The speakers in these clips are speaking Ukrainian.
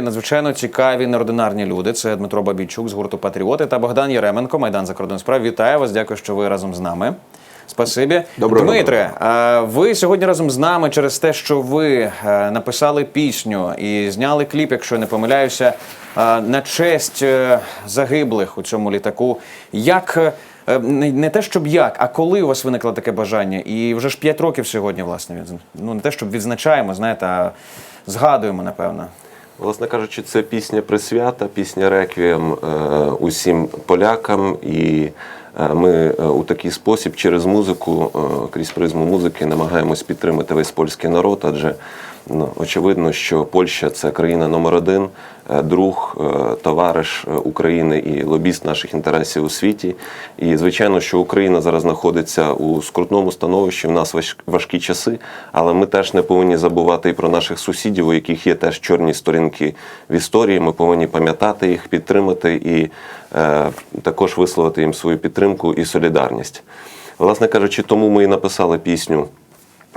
Надзвичайно цікаві неординарні люди. Це Дмитро Бабійчук з гурту Патріоти та Богдан Єременко, Майдан закордонних справ. Вітаю вас. Дякую, що ви разом з нами. Спасибі. Доброго Дмитре, а ви сьогодні разом з нами через те, що ви е, написали пісню і зняли кліп, якщо я не помиляюся, е, на честь е, загиблих у цьому літаку. Як не те, щоб як, а коли у вас виникло таке бажання? І вже ж 5 років сьогодні, власне, ну не те, щоб відзначаємо, знаєте, а згадуємо, напевно. Власне кажучи, це пісня присвята, пісня реквієм е, усім полякам, і е, ми е, у такий спосіб через музику, крізь призму музики, намагаємось підтримати весь польський народ, адже ну, очевидно, що Польща це країна номер один, е, друг, е, товариш е, України і лобіст наших інтересів у світі. І звичайно, що Україна зараз знаходиться у скрутному становищі. В нас важкі часи, але ми теж не повинні забувати і про наших сусідів, у яких є теж чорні сторінки в історії. Ми повинні пам'ятати їх, підтримати і е, також висловити їм свою підтримку і солідарність. Власне кажучи, тому ми і написали пісню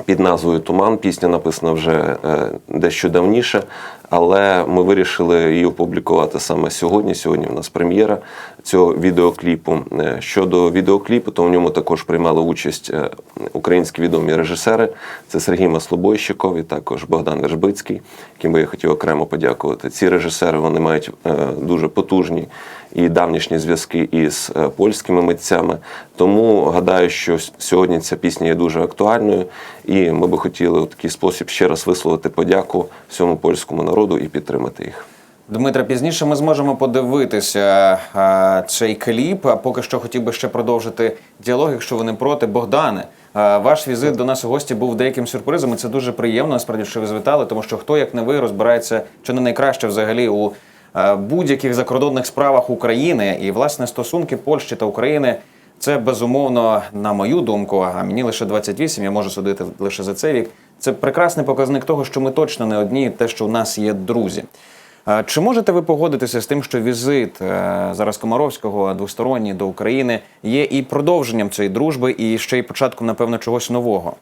під назвою Туман. Пісня написана вже е, дещо давніше, але ми вирішили її опублікувати саме сьогодні. Сьогодні в нас прем'єра цього відеокліпу. Е, Щодо відеокліпу, то в ньому також приймали участь е, українські відомі режисери. Це Сергій Маслобойщиков і також Богдан Вершбицький, яким би я хотів окремо подякувати. Ці режисери вони мають е, дуже потужні і давнішні зв'язки із польськими митцями. Тому гадаю, що сьогодні ця пісня є дуже актуальною, і ми би хотіли у такий спосіб ще раз висловити подяку всьому польському народу і підтримати їх. Дмитре, пізніше ми зможемо подивитися а, цей кліп. А поки що хотів би ще продовжити діалог, якщо ви не проти. Богдане, а, ваш візит до нас у гості був деяким сюрпризом. і Це дуже приємно, насправді, що ви звітали, тому що хто як не ви розбирається, чи не найкраще взагалі у будь-яких закордонних справах України і власне стосунки Польщі та України. Це безумовно, на мою думку, а мені лише 28, я можу судити лише за цей вік. Це прекрасний показник того, що ми точно не одні, те, що у нас є друзі. Чи можете ви погодитися з тим, що візит е, зараз Комаровського двосторонній до України є і продовженням цієї дружби, і ще й початком, напевно, чогось нового?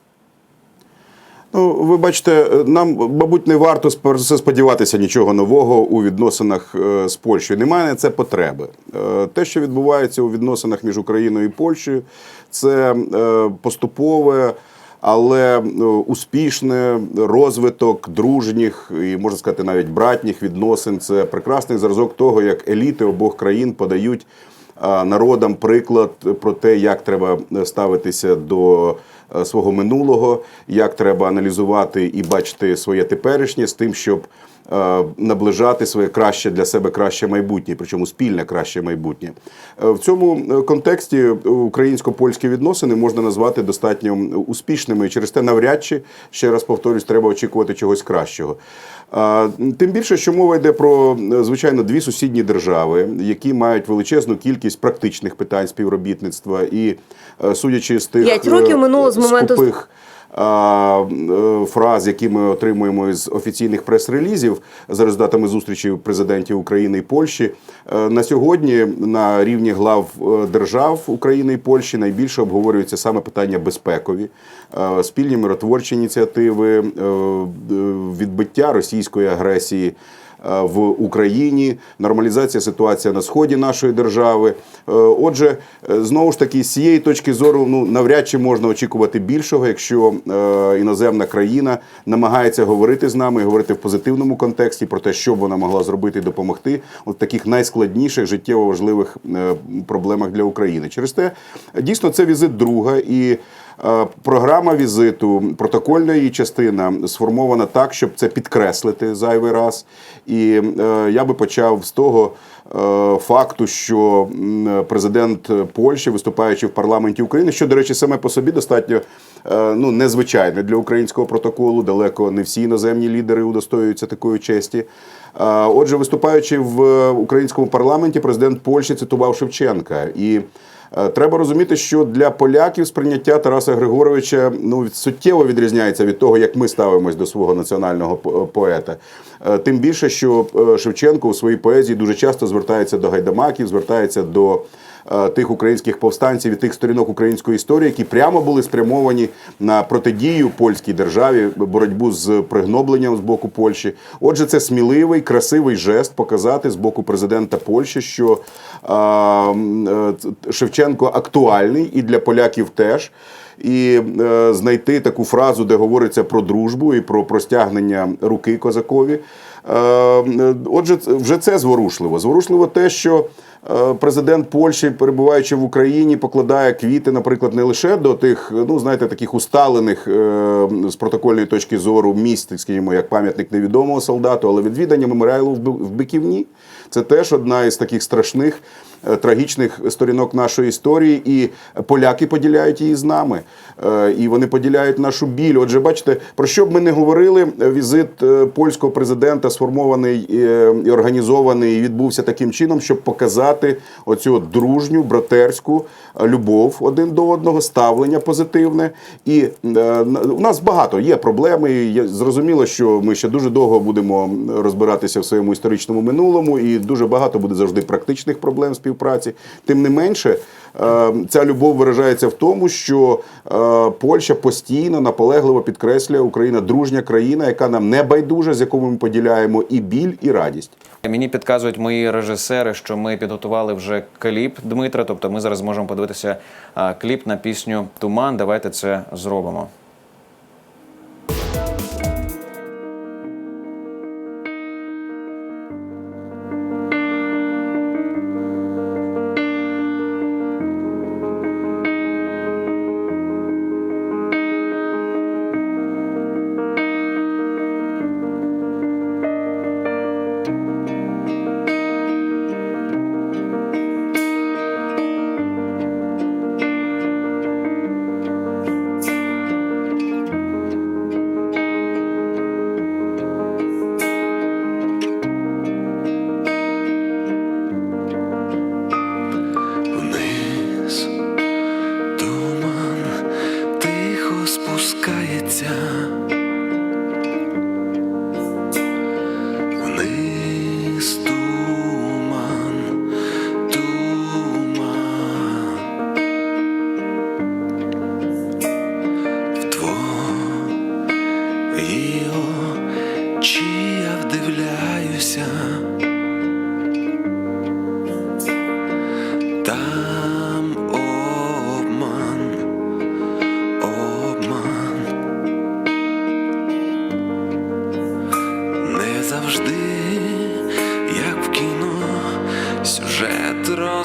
Ну, ви бачите, нам, мабуть, не варто сподіватися нічого нового у відносинах е, з Польщею. Немає на це потреби. Е, Те, що відбувається у відносинах між Україною і Польщею, це е, поступове. Але е, успішне розвиток дружніх і можна сказати навіть братніх відносин це прекрасний зразок того, як еліти обох країн подають народам приклад про те, як треба ставитися до е, свого минулого, як треба аналізувати і бачити своє теперішнє з тим, щоб е, наближати своє краще для себе краще майбутнє, причому спільне краще майбутнє. Е, В цьому е, контексті українсько-польські відносини можна назвати достатньо успішними. Через те навряд чи ще раз повторюсь, треба очікувати чогось кращого. Тим більше, що мова йде про е, звичайно дві сусідні держави, які мають величезну кількість практичних питань співробітництва, і е, судячи з тих П'ять років е, минуло з моменту скупих е, фраз, які ми отримуємо з офіційних прес-релізів за результатами зустрічі президентів України і Польщі. На сьогодні на рівні глав держав України і Польщі найбільше обговорюються саме питання безпекові, спільні миротворчі ініціативи, відбиття російської агресії в Україні, нормалізація ситуації на сході нашої держави. Е, Отже, е, знову ж таки, з цієї точки зору, ну навряд чи можна очікувати більшого, якщо е, іноземна країна намагається говорити з нами, говорити в позитивному контексті про те, що б вона могла зробити і допомогти в таких найскладніших життєво важливих е, проблемах для України. Через те дійсно це візит друга і. Е, Програма візиту, протокольна її частина сформована так, щоб це підкреслити зайвий раз. І е, я би почав з того е, факту, що президент Польщі, виступаючи в парламенті України, що, до речі, саме по собі достатньо ну, незвичайне для українського протоколу. Далеко не всі іноземні лідери удостоюються такої честі. Отже, виступаючи в українському парламенті, президент Польщі цитував Шевченка і. Е, Треба розуміти, що для поляків сприйняття Тараса Григоровича ну суттєво відрізняється від того, як ми ставимось до свого національного поета. Е, Тим більше, що е, Шевченко у своїй поезії дуже часто звертається до гайдамаків, звертається до тих українських повстанців і тих сторінок української історії, які прямо були спрямовані на протидію польській державі, боротьбу з пригнобленням з боку Польщі. Отже, це сміливий, красивий жест показати з боку президента Польщі, що е, е, Шевченко актуальний і для поляків теж. І е, знайти таку фразу, де говориться про дружбу і про простягнення руки козакові. Е, отже, вже це зворушливо. Зворушливо те, що е, президент Польщі, перебуваючи в Україні, покладає квіти, наприклад, не лише до тих, ну знаєте, таких усталених е, з протокольної точки зору місць, скажімо, як пам'ятник невідомого солдату, але відвідання меморіалу в Биківні. Це теж одна із таких страшних, трагічних сторінок нашої історії, і поляки поділяють її з нами. Е, І вони поділяють нашу біль. Отже, бачите, про що б ми не говорили, е, візит е, польського президента сформований е, і організований і відбувся таким чином, щоб показати оцю дружню, братерську е, любов один до одного, ставлення позитивне. І е, у нас багато є проблеми. і Зрозуміло, що ми ще дуже довго будемо розбиратися в своєму історичному минулому, і дуже багато буде завжди практичних проблем співпраці. Тим не менше, е, ця любов виражається в тому, що е, Польща постійно наполегливо підкреслює Україна дружня країна, яка нам не байдужа, з якою ми поділяємо і біль, і радість. Мені підказують мої режисери, що ми підготували вже кліп Дмитра. Тобто ми зараз можемо подивитися кліп на пісню Туман. Давайте це зробимо.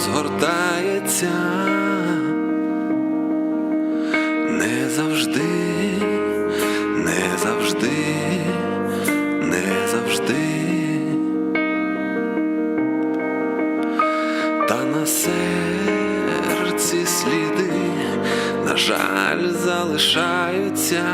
Розгортається, не завжди, не завжди, не завжди. Та на серці сліди, на жаль, залишаються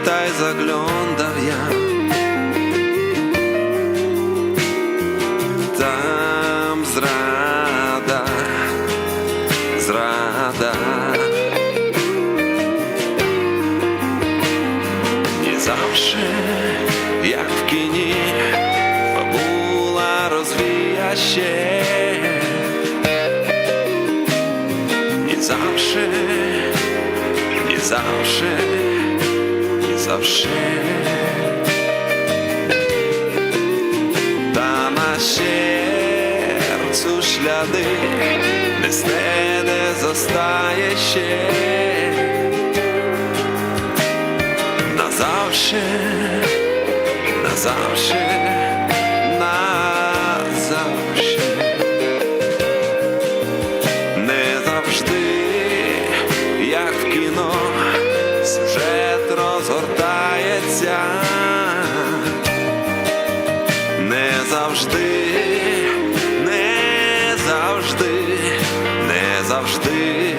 witaj zaglądał ja. Tam zrada, zrada Nie zawsze jak w kinie Fabuła rozwija się. Nie zawsze, nie zawsze zawsze. Da na sercu ślady Niestety zostaje się. Na zawsze Na zawsze. розгортається, не завжди, не завжди, не завжди.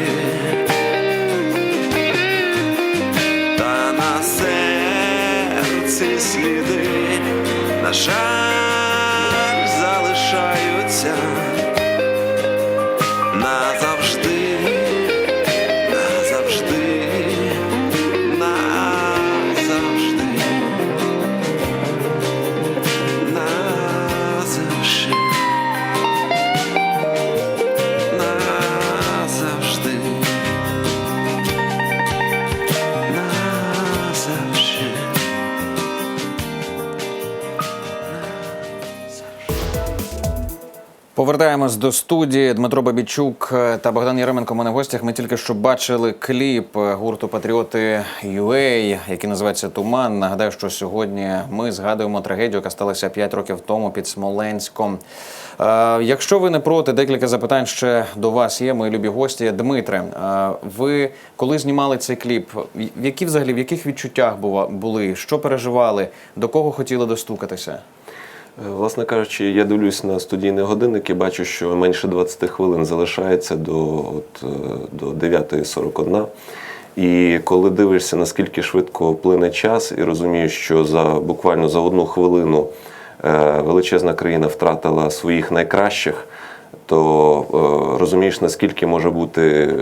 Та на серці сліди, на жаль, залишаються. Повертаємось до студії. Дмитро Бабічук е, та Богдан Яременко. у мене гостях. Ми тільки що бачили кліп е, гурту Патріоти UA, який називається Туман. Нагадаю, що сьогодні ми згадуємо трагедію, яка сталася 5 років тому під Смоленськом. Е, Якщо ви не проти, декілька запитань ще до вас є, мої любі гості. Дмитре, ви коли знімали цей кліп, в які взагалі в яких відчуттях були? Що переживали? До кого хотіли достукатися? Е, Власне кажучи, я дивлюсь на студійний годинник і бачу, що менше 20 хвилин залишається до, от, е, до 9.41. І коли дивишся, наскільки швидко плине час, і розумієш, що за буквально за одну хвилину е, величезна країна втратила своїх найкращих, то розумієш, наскільки може бути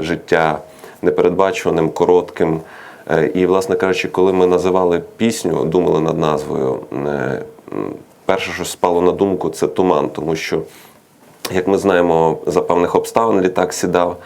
життя непередбачуваним, коротким. І, власне кажучи, коли ми називали пісню, думали над назвою, перше, що спало на думку, це туман, тому що, як ми знаємо, за певних обставин літак сідав.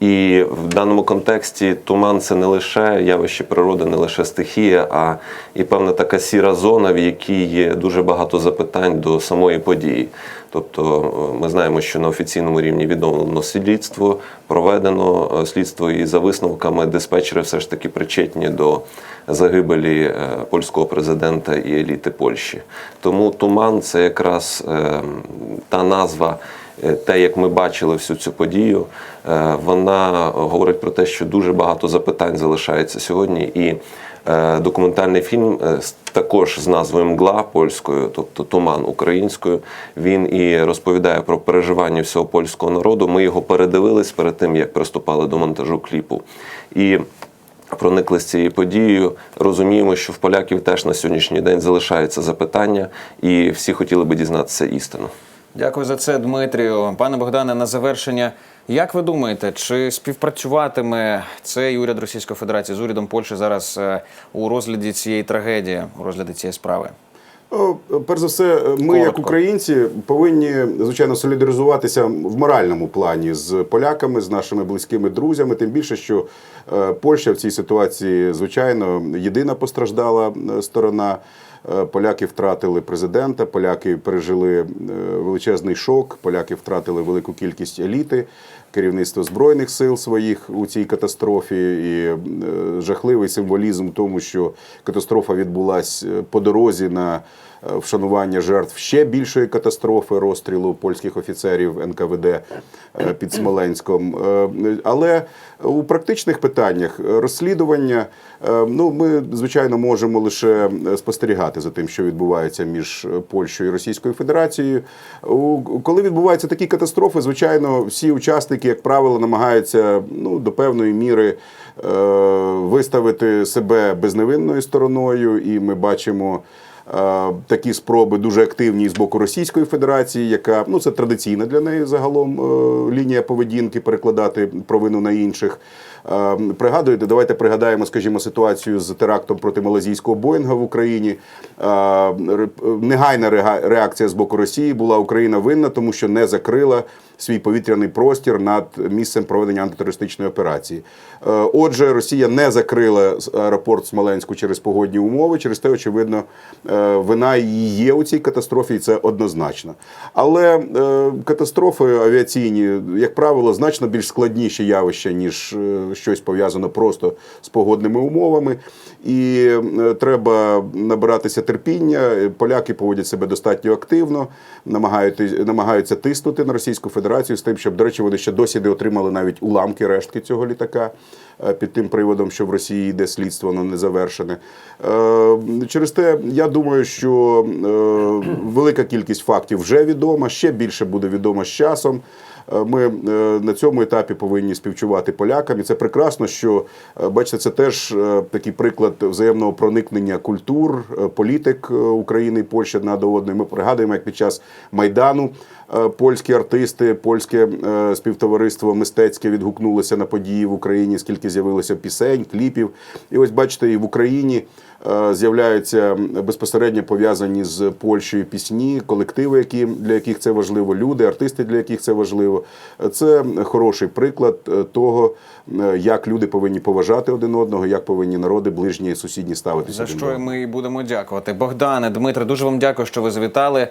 І в даному контексті туман це не лише явище природи, не лише стихія, а і певна така сіра зона, в якій є дуже багато запитань до самої події. Тобто е, ми знаємо, що на офіційному рівні відновлено слідство, проведено е, слідство, і за висновками диспетчери все ж таки причетні до загибелі е, польського президента і еліти Польщі. Тому туман це якраз та назва. Е, Те, як ми бачили всю цю подію, е, вона говорить про те, що дуже багато запитань залишається сьогодні. І е, документальний фільм також з назвою Мгла польською, тобто Туман українською, він і розповідає про переживання всього польського народу. Ми його передивились перед тим, як приступали до монтажу кліпу. І проникли з цією подією. Розуміємо, що в поляків теж на сьогоднішній день залишаються запитання, і всі хотіли би дізнатися істину. Дякую за це, Дмитрію. Пане Богдане, на завершення. Як ви думаєте, чи співпрацюватиме цей уряд Російської Федерації з урядом Польщі зараз е, у розгляді цієї трагедії, у розгляді цієї справи? Перш за все, ми, як українці, повинні звичайно солідаризуватися в моральному плані з поляками, з нашими близькими друзями. Тим більше, що е, Польща в цій ситуації, звичайно, єдина постраждала е, сторона. Е, Поляки втратили президента, поляки пережили е, величезний шок, поляки втратили велику кількість еліти, керівництво збройних сил своїх у цій катастрофі, і е, жахливий символізм тому, що катастрофа відбулась е, по дорозі на вшанування жертв ще більшої катастрофи розстрілу польських офіцерів НКВД е, під Смоленськом. Е, Але у практичних питаннях е, розслідування, е, ну ми звичайно можемо лише е, спостерігати за тим, що відбувається між е, Польщею і Російською Федерацією. Коли відбуваються такі катастрофи, звичайно, всі учасники, як правило, намагаються ну до певної міри е, виставити себе безневинною стороною, і ми бачимо. Е, Такі спроби дуже активні з боку Російської Федерації, яка ну це традиційна для неї загалом е, лінія поведінки перекладати провину на інших. Е, Пригадуєте, давайте пригадаємо, скажімо, ситуацію з терактом проти малазійського Боїнга в Україні. Негайна реакція з боку Росії була Україна винна, тому що не закрила свій повітряний простір над місцем проведення антитерористичної операції. Отже, Росія не закрила аеропорт Смоленську через погодні умови. Через те, очевидно, вина її є у цій катастрофі, і це однозначно. Але е, катастрофи авіаційні, як правило, значно більш складніші явища, ніж е, щось пов'язано просто з погодними умовами. І е, треба набиратися терпіння. Поляки поводять себе достатньо активно, намагаються, намагаються тиснути на Російську Федерацію. З тим, щоб, до речі, вони ще досі не отримали навіть уламки рештки цього літака е, під тим приводом, що в Росії йде слідство, воно не завершене. Е, Через те, я думаю, що е, велика кількість фактів вже відома, ще більше буде відомо з часом. Е, Ми е, на цьому етапі повинні співчувати полякам, і це прекрасно, що е, бачите, це теж такий приклад взаємного проникнення культур, політик України і Польщі одна до одної. Ми пригадуємо, як під час майдану польські артисти, польське співтовариство мистецьке відгукнулося на події в Україні, скільки з'явилося пісень, кліпів. І ось бачите, і в Україні. Е, З'являються безпосередньо пов'язані з Польщею пісні, колективи, які для яких це важливо, люди, артисти, для яких це важливо. Це хороший приклад е, того, е, як люди повинні поважати один одного, як повинні народи ближні і сусідні ставитися. За що ми і будемо дякувати. Богдане, Дмитре, дуже вам дякую, що ви завітали.